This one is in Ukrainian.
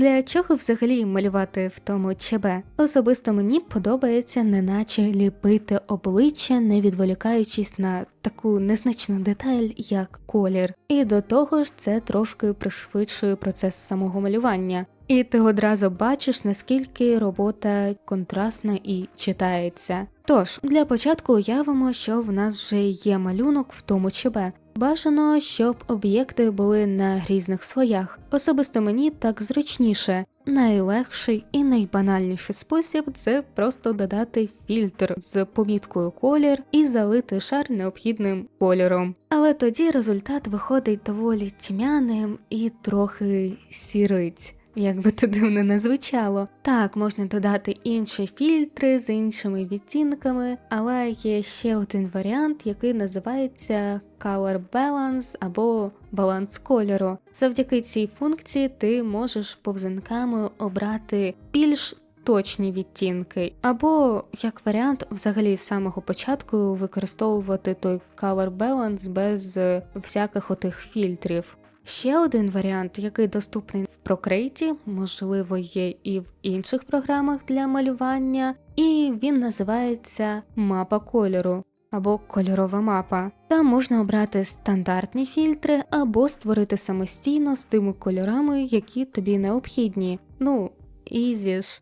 Для чого взагалі малювати в тому ЧБ? Особисто мені подобається неначе ліпити обличчя, не відволікаючись на таку незначну деталь, як колір. І до того ж, це трошки пришвидшує процес самого малювання. І ти одразу бачиш, наскільки робота контрастна і читається. Тож, для початку уявимо, що в нас вже є малюнок в тому ЧБ. Бажано, щоб об'єкти були на різних слоях. Особисто мені так зручніше. Найлегший і найбанальніший спосіб це просто додати фільтр з поміткою колір і залити шар необхідним кольором. Але тоді результат виходить доволі тьмяним і трохи сірить. Як би то дивно не звучало. Так, можна додати інші фільтри з іншими відтінками, але є ще один варіант, який називається Color Balance або баланс кольору. Завдяки цій функції ти можеш повзунками обрати більш точні відтінки, або як варіант, взагалі з самого початку використовувати той Color Balance без всяких отих фільтрів. Ще один варіант, який доступний в Procreate, можливо, є і в інших програмах для малювання, і він називається мапа кольору або кольорова мапа. Там можна обрати стандартні фільтри або створити самостійно з тими кольорами, які тобі необхідні. Ну, ізі ж.